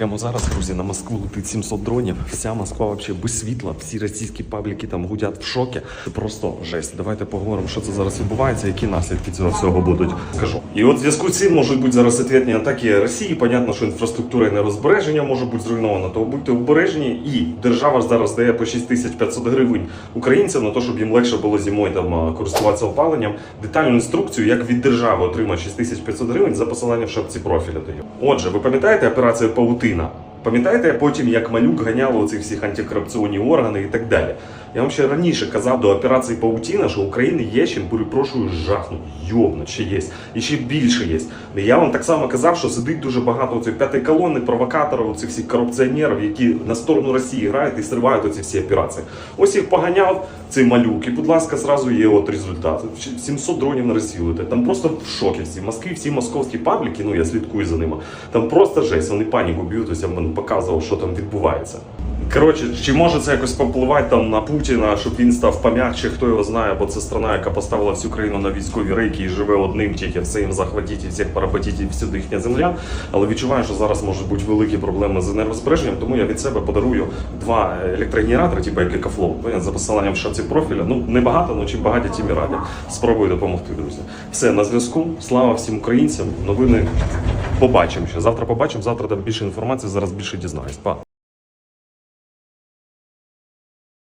Прямо зараз, друзі, на Москву летить 700 дронів. Вся Москва вообще без світла. Всі російські пабліки там гудять в шокі. Це просто жесть. Давайте поговоримо, що це зараз відбувається, які наслідки цього всього будуть. Скажу. І от в зв'язку з цим можуть бути зараз відповідні атаки Росії. Понятно, що інфраструктура і нерозбереження може бути зруйнована. То будьте обережні. І держава зараз дає по 6500 гривень українцям на те, щоб їм легше було зимою там користуватися опаленням. Детальну інструкцію, як від держави отримати 6500 гривень за посиланням в шапці профіля даю. Отже, ви пам'ятаєте операцію 呢。Пам'ятаєте потім, як малюк ганяв оці всіх антикорупційні органи і так далі? Я вам ще раніше казав до операції Паутіна, що України є чим, перепрошую, жахнуть, йобнуть ще є. І ще більше є. Я вам так само казав, що сидить дуже багато оцих п'ятої колони, провокаторів, оцих всіх корупціонерів, які на сторону Росії грають і сривають оці всі операції. Ось їх поганяв цей малюк, і, будь ласка, зразу є от результат. 700 дронів на Росію. Там просто в шокі всі. Москві всі московські пабліки, ну я слідкую за ними. Там просто жесть, вони паніку б'ють, ось я показував, що там відбувається. Коротше, чи може це якось попливати там на Путіна, щоб він став пом'якче, хто його знає, бо це страна, яка поставила всю країну на військові рейки і живе одним тільки все їм захватіть і всіх порабатіть і всюди їхня земля. Але відчуваю, що зараз можуть бути великі проблеми з енергозбереженням, тому я від себе подарую два електрогенератори, типу як Екафлоу, за посиланням в шапці профіля. Ну небагато, але чим багаті, тим і раді. Спробую допомогти, друзі. Все на зв'язку. Слава всім українцям. Новини побачимо ще. Завтра побачимо. Завтра там більше інформації. Зараз більше дізнаюсь. Па.